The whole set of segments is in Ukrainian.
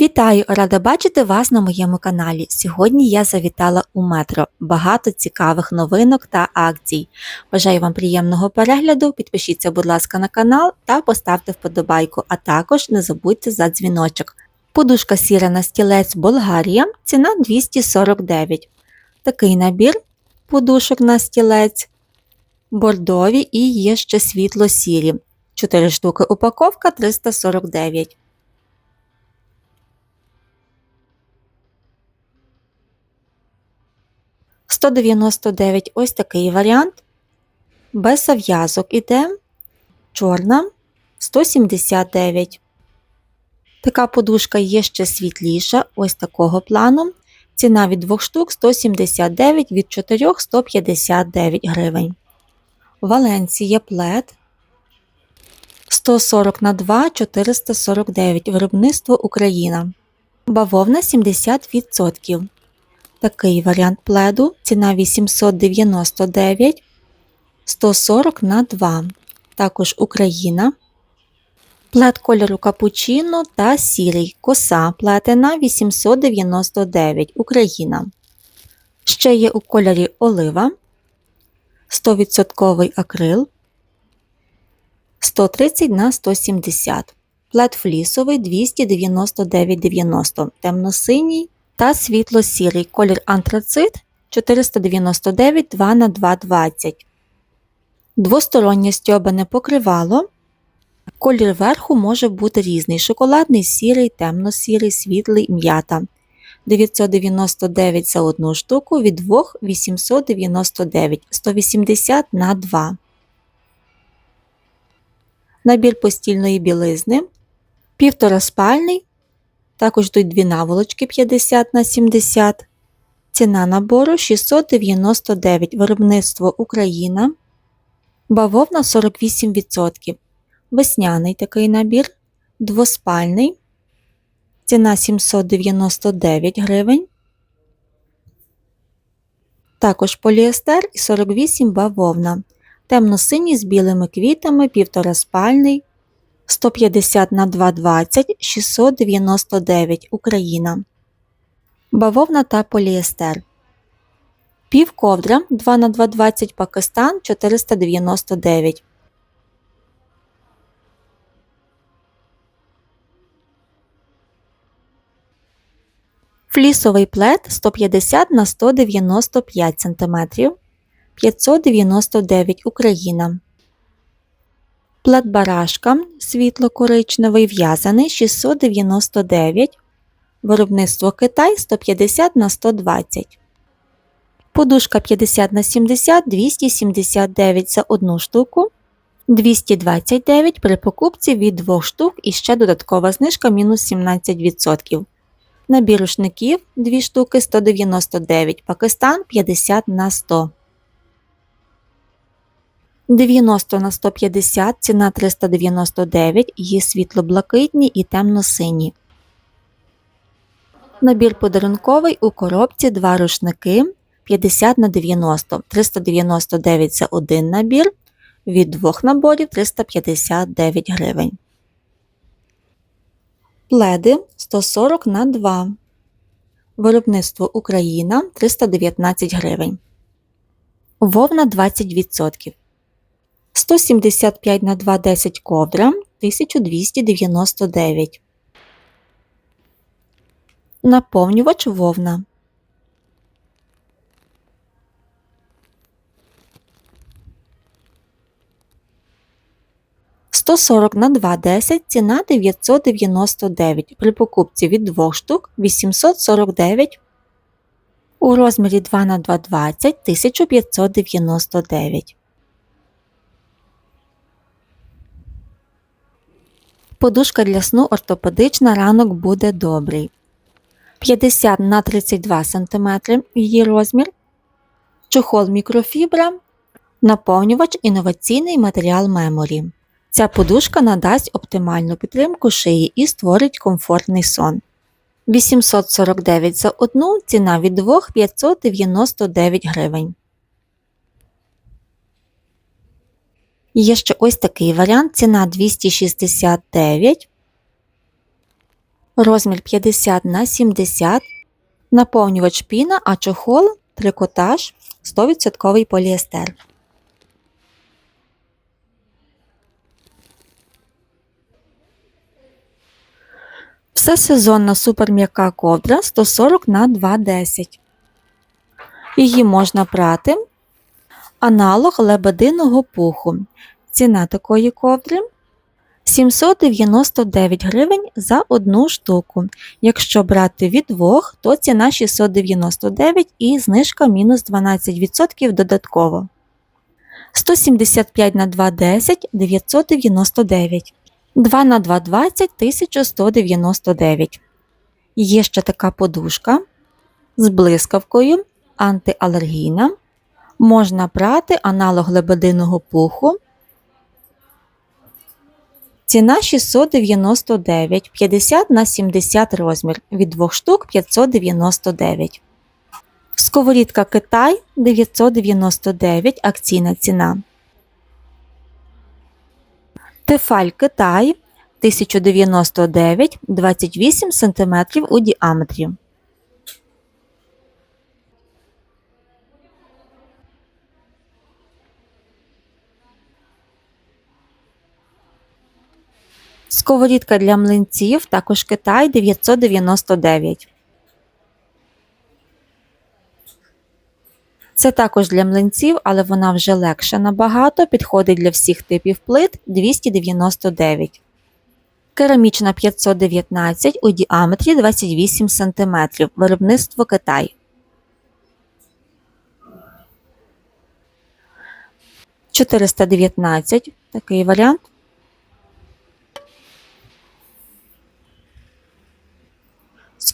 Вітаю! Рада бачити вас на моєму каналі. Сьогодні я завітала у метро. Багато цікавих новинок та акцій. Бажаю вам приємного перегляду. Підпишіться, будь ласка, на канал та поставте вподобайку, а також не забудьте за дзвіночок. Подушка сіра на стілець Болгарія, ціна 249. Такий набір подушок на стілець. Бордові і є ще світло-сірі. 4 штуки упаковка 349. – 199 ось такий варіант. Без зав'язок іде. Чорна 179. Така подушка є ще світліша, ось такого плану. Ціна від 2 штук 179, від 4 159 гривень. Валенція плед 140 на 2 449. Виробництво Україна. Бавовна 70%. Такий варіант пледу. Ціна 899 140 на 2. Також Україна. Плед кольору капучино та сірий. Коса плетена 899 Україна. Ще є у кольорі олива. 100% акрил 130 на 170. Плед флісовий 299,90 темно-синій та світло-сірий колір антрацит 499 2 на 220. Двостороннє стьобане покривало. Колір верху може бути різний: шоколадний, сірий, темно-сірий, світлий, м'ята. 999 за одну штуку від 2 899 180 на 2. Набір постільної білизни. Півтораспальний. Також йдуть дві наволочки 50 на 70. Ціна набору 699 Виробництво Україна. Бавовна 48%. Весняний такий набір. Двоспальний. Ціна 799 гривень. Також поліестер і 48 бавовна. Темно-синій з білими квітами, півтораспальний. 150 на 220 699 Україна. Бавовна та поліестер. Пів ковдра 2 на 220 Пакистан 499. Флісовий плед 150 на 195 см 599 Україна. Плед барашка світло-коричневий в'язаний 699. Виробництво Китай 150 на 120. Подушка 50 на 70 279 за одну штуку. 229 при покупці від 2 штук і ще додаткова знижка мінус 17%. Набір рушників 2 штуки 199 Пакистан 50 на 100. 90 на 150 ціна 399 є світло-блакитні і темно-сині. Набір подарунковий у коробці 2 рушники 50 на 90 399 за один набір. Від двох наборів 359 гривень. Пледи 140 на 2. Виробництво Україна 319 гривень. Вовна 20%. 175 на 2 10 ковдра 1299. Наповнювач вовна. Сто сорок на два десять ціна 999 при покупці від 2 штук 849 у розмірі 2 на 2 20 1599 Подушка для сну ортопедична ранок буде добрий. 50 на 32 см її розмір. Чохол мікрофібра. Наповнювач інноваційний матеріал меморі. Ця подушка надасть оптимальну підтримку шиї і створить комфортний сон. 849 за одну ціна від 2 599 гривень. Є ще ось такий варіант, ціна 269. розмір 50 на 70, наповнювач піна, а чохол трикотаж 100% поліестер. Всесезонна суперм'яка ковдра 140 на 210. Її можна прати. Аналог лебединого пуху. Ціна такої ковдри 799 гривень за одну штуку. Якщо брати від двох, то ціна 699 і знижка мінус 12% додатково. 175 на 210 999. 2 на 220 1199. Є ще така подушка з блискавкою, антиалергійна. Можна прати аналог лебединого пуху. Ціна 699, 50 на 70 розмір. Від 2 штук 599. Сковорідка Китай 999 акційна ціна. Тефаль Китай 1099 28 см у діаметрі. Сковорідка для млинців також Китай 999. Це також для млинців, але вона вже легша набагато, підходить для всіх типів плит 299. Керамічна 519 у діаметрі 28 см. Виробництво Китай. «419» такий варіант.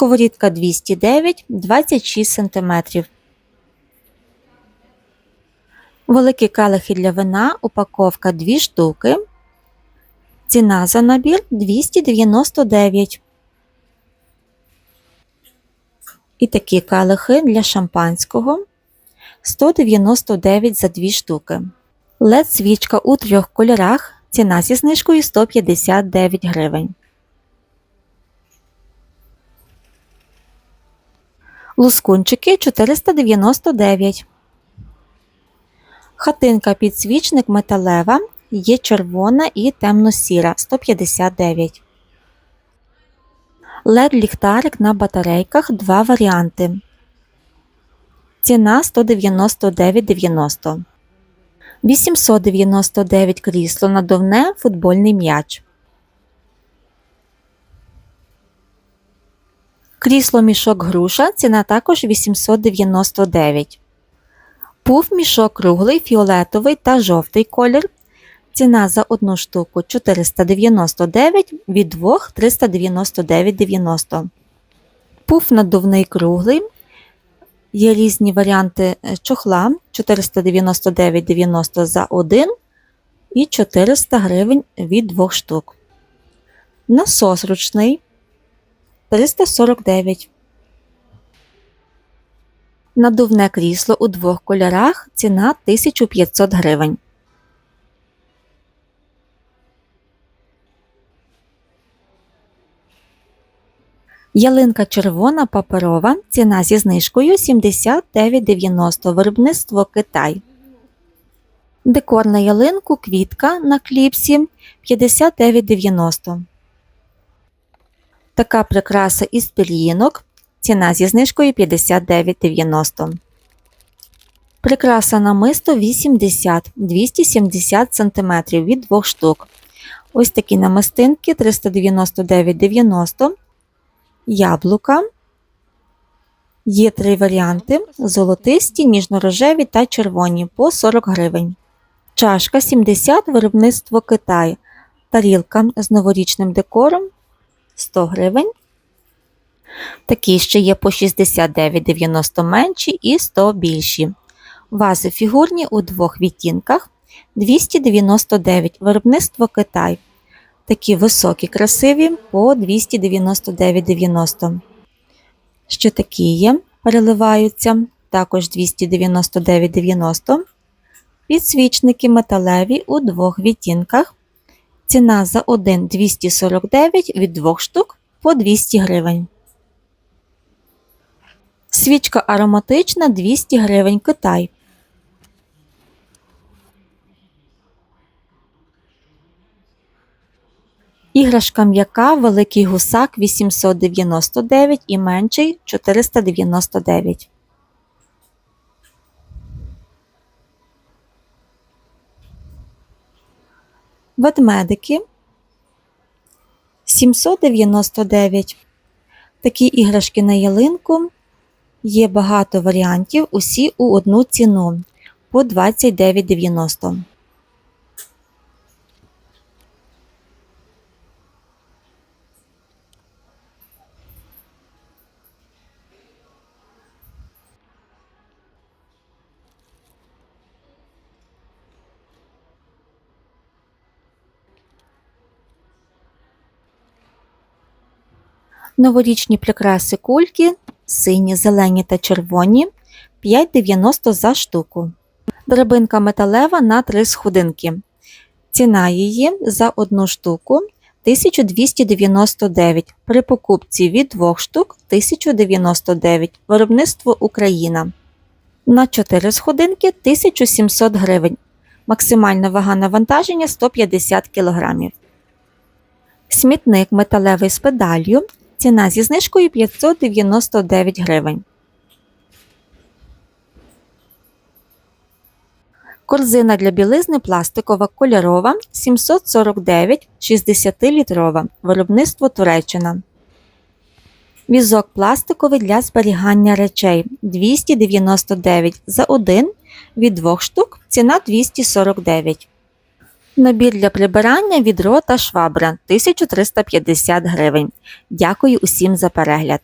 Сковорідка 209 26 см. Великі келихи для вина, упаковка 2 штуки. Ціна за набір 299. І такі келихи для шампанського 199 за 2 штуки. led свічка у трьох кольорах. Ціна зі знижкою 159 гривень. Лускунчики 499. Хатинка підсвічник металева. Є червона і темно-сіра 159. led ліхтарик на батарейках два варіанти. Ціна 199,90. 899 крісло надувне футбольний м'яч. Крісло мішок груша. Ціна також 899. Пуф мішок круглий, фіолетовий та жовтий колір. Ціна за одну штуку 499, від двох 399,90. Пуф надувний круглий. Є різні варіанти е, чохла 499,90 за один і 400 гривень від двох штук. Насос ручний 349. Надувне крісло у двох кольорах. Ціна 1500 гривень. Ялинка червона паперова. Ціна зі знижкою 79,90 Виробництво Китай. Декор на ялинку квітка на кліпсі 59,90. Така прикраса із пір'їнок. Ціна зі знижкою 59,90. Прикраса намисто 80 270 см від 2 штук. Ось такі намистинки 399,90 яблука. Є три варіанти: золотисті, ніжно-рожеві та червоні по 40 гривень. Чашка 70 виробництво Китай. Тарілка з новорічним декором 100 гривень. Такі ще є по 69,90 менші і 100 більші. Вази фігурні у двох відтінках 299 виробництво Китай. Такі високі, красиві по 299,90. Ще такі є, переливаються, також 299,90. Підсвічники металеві у двох відтінках. Ціна за один 249 від двох штук по 200 гривень. Свічка ароматична 200 гривень Китай. Іграшка м'яка Великий гусак 899 і менший 499. Ведмедики 799. Такі іграшки на ялинку. Є багато варіантів, усі у одну ціну по 29,90. Новорічні прикраси кульки сині, зелені та червоні 5,90 за штуку. Драбинка металева на 3 сходинки. Ціна її за одну штуку 1299. При покупці від двох штук 1099. Виробництво Україна. На 4 сходинки 1700 гривень. Максимальна вага навантаження 150 кг. Смітник металевий з педалью. Ціна зі знижкою 599 гривень. Корзина для білизни пластикова кольорова 749 60-літрова. Виробництво Туреччина. Візок пластиковий для зберігання речей 299 за один від двох штук. Ціна 249. Набір для прибирання відро та швабра 1350 гривень. Дякую усім за перегляд.